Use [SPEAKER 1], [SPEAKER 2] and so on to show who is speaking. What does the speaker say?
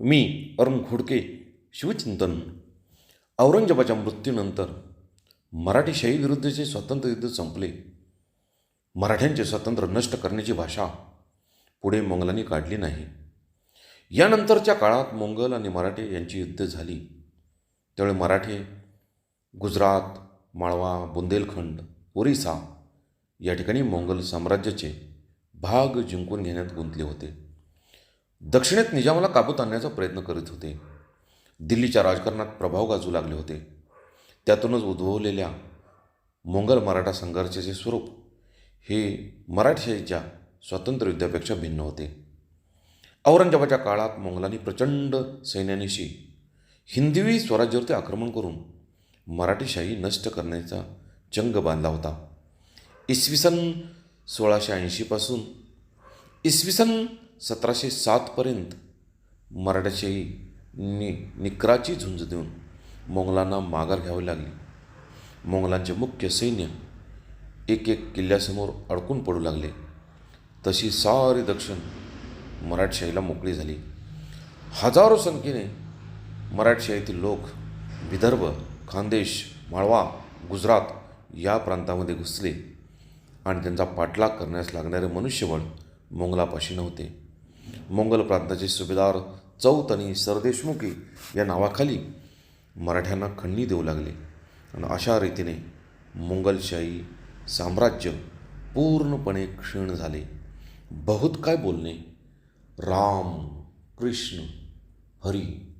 [SPEAKER 1] मी अरुण घोडके शिवचिंतन. औरंगजेबाच्या मृत्यूनंतर मराठीशाहीविरुद्धचे विरुद्धचे स्वातंत्र्य युद्ध संपले. मराठ्यांचे स्वातंत्र्य नष्ट करण्याची भाषा पुढे मोंगलांनी काढली नाही. यानंतरच्या काळात मोंगल आणि मराठे यांची युद्ध झाली. त्यावेळी मराठे गुजरात माळवा बुंदेलखंड ओरिसा या ठिकाणी मोंगल साम्राज्याचे भाग जिंकून घेण्यात गुंतले होते. दक्षिणेत निजामाला काबूत आणण्याचा प्रयत्न करीत होते. दिल्लीच्या राजकारणात प्रभाव गाजू लागले होते. त्यातूनच उद्भवलेल्या मोंगल मराठा संघर्षाचे स्वरूप हे मराठशाहीच्या स्वातंत्र्ययुद्धापेक्षा भिन्न होते. औरंगजेबाच्या काळात मोंगलांनी प्रचंड सैन्यानिशी हिंदवी स्वराज्यावरती आक्रमण करून मराठीशाही नष्ट करण्याचा चंग बांधला होता. इसवी सन सोळाशे ऐंशीपासून इसवी सन सतराशे सातपर्यंत मराठ्याशाही नि निकराची झुंज देऊन मोंगलांना माघार घ्यावी लागली. मोंगलांचे मुख्य सैन्य एक एक किल्ल्यासमोर अडकून पडू लागले. तशी सारी दक्षिण मराठशाहीला मोकळी झाली. हजारो संख्येने मराठशाहीतील लोक विदर्भ खानदेश माळवा गुजरात या प्रांतामध्ये घुसले आणि त्यांचा पाठलाग करण्यास लागणारे मनुष्यबळ मोंगलापाशी नव्हते. मोंगल प्रांताचे सुभेदार चौतनी आणि सरदेशमुखी या नावाखाली मराठ्यांना खंडणी देऊ लागले. आणि अशा रीतीने मोंगलशाही साम्राज्य पूर्णपणे क्षीण झाले. बहुत काय बोलणे? राम कृष्ण हरी.